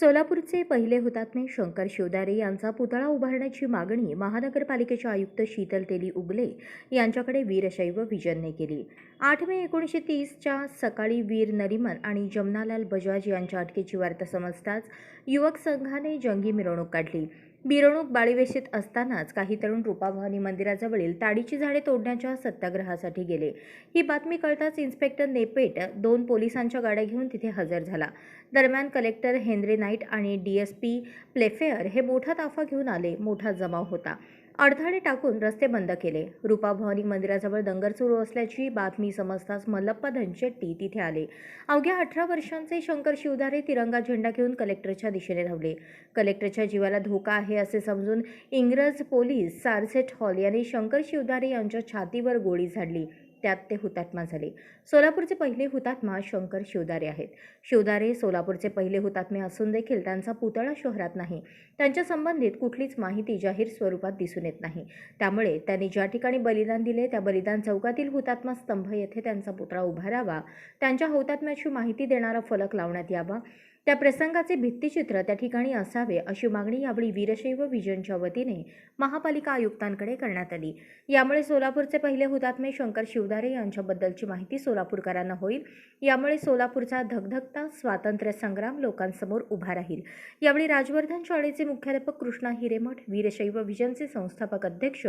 सोलापूरचे पहिले हुतात्मे शंकर शिवदारे यांचा पुतळा उभारण्याची मागणी महानगरपालिकेचे आयुक्त शीतल तेली उगले यांच्याकडे वीरशैव विजनने केली. आठ मे एकोणीसशे तीसच्या सकाळी वीर नरिमन आणि जमनालाल बजाज यांच्या अटकेची वार्ता समजताच युवक संघाने जंगी मिरवणूक काढली. मिरवणूक बाळीवेशीत असतानाच काही तरुण रूपाभवानी मंदिराजवळील ताडीची झाडे तोडण्याच्या सत्याग्रहासाठी गेले. ही बातमी कळताच इन्स्पेक्टर नेपेट दोन पोलिसांच्या गाड्या घेऊन तिथे हजर झाला. दरम्यान कलेक्टर हेनरी नाईट आणि डी एस पी प्लेफेअर हे मोठा ताफा घेऊन आले. मोठा जमाव होता. अडथळे टाकून रस्ते बंद केले. रूपाभवानी मंदिराजवळ दंगर सुरू असल्याची बातमी समजताच मल्लप्पा धनशेट्टी तिथे आले. अवघ्या अठरा वर्षांचे शंकर शिवदारे तिरंगा झेंडा घेऊन कलेक्टरच्या दिशेने धावले. कलेक्टरच्या जीवाला धोका आहे असे समजून इंग्रज पोलीस सारसेट हॉल यांनी शंकर शिवदारे यांच्या छातीवर गोळी झाडली. त्यात ते हुतात्मा झाले. सोलापूरचे पहिले हुतात्मा शंकर शिवदारे आहेत. शिवदारे सोलापूरचे पहिले हुतात्मे असून देखील त्यांचा पुतळा शहरात नाही. त्यांच्या संबंधित कुठलीच माहिती जाहीर स्वरूपात दिसून येत नाही. त्यामुळे त्यांनी ज्या ठिकाणी बलिदान दिले त्या बलिदान चौकातील हुतात्मा स्तंभ येथे त्यांचा पुतळा उभारावा त्यांच्या हुतात्म्याची माहिती देणारा फलक लावण्यात यावा त्या प्रसंगाचे भित्तिचित्र त्या ठिकाणी असावे अशी मागणी यावेळी वीरशैव विजनच्या वतीने महापालिका आयुक्तांकडे करण्यात आली. यामुळे सोलापूरचे पहिले हुतात्मे शंकर शिवदारे यांच्याबद्दलची माहिती सोलापूरकरांना होईल. यामुळे सोलापूरचा धगधगता स्वातंत्र्य संग्राम लोकांसमोर उभा राहील. यावेळी राजवर्धन शाळेचे मुख्याध्यापक कृष्णा हिरेमठ वीरशैव विजनचे संस्थापक अध्यक्ष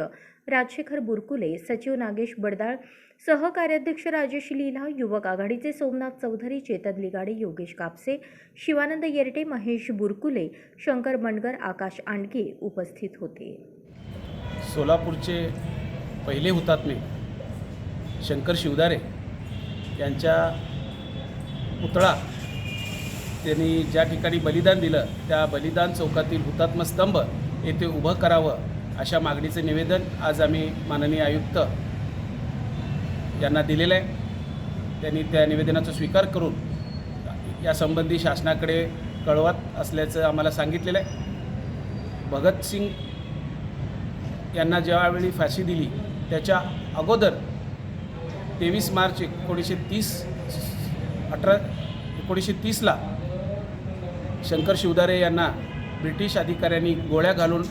राजशेखर बुरकुले सचिव नागेश बडदाळ सहकार्याध्यक्ष राजेश लीला युवक आघाडीचे सोमनाथ चौधरी चेतन लिगाडे योगेश कापसे शिवानंद येरटे महेश बुरकुले शंकर बंडगर आकाश आणके उपस्थित होते. सोलापूरचे पहिले हुतात्मे शंकर शिवदारे यांच्या पुतळा त्यांनी ज्या ठिकाणी बलिदान दिलं त्या बलिदान चौकातील हुतात्मा स्तंभ येथे उभं करावं अशा मागणीचं निवेदन आज आम्ही माननीय आयुक्त यांना दिलेलं आहे. त्यांनी त्या निवेदनाचा स्वीकार करून यासंबंधी शासनाकडे कळवत असल्याचं आम्हाला सांगितलेलं आहे. भगतसिंग यांना ज्यावेळी फाशी दिली त्याच्या अगोदर तेवीस मार्च एकोणीसशे तीस अठरा एकोणीसशे तीसला शंकर शिवदारे यांना ब्रिटिश अधिकाऱ्यांनी गोळ्या घालून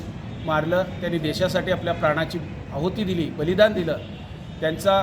मारलं त्यांनी देशासाठी आपल्या प्राणाची आहुती दिली बलिदान दिलं. त्यांचा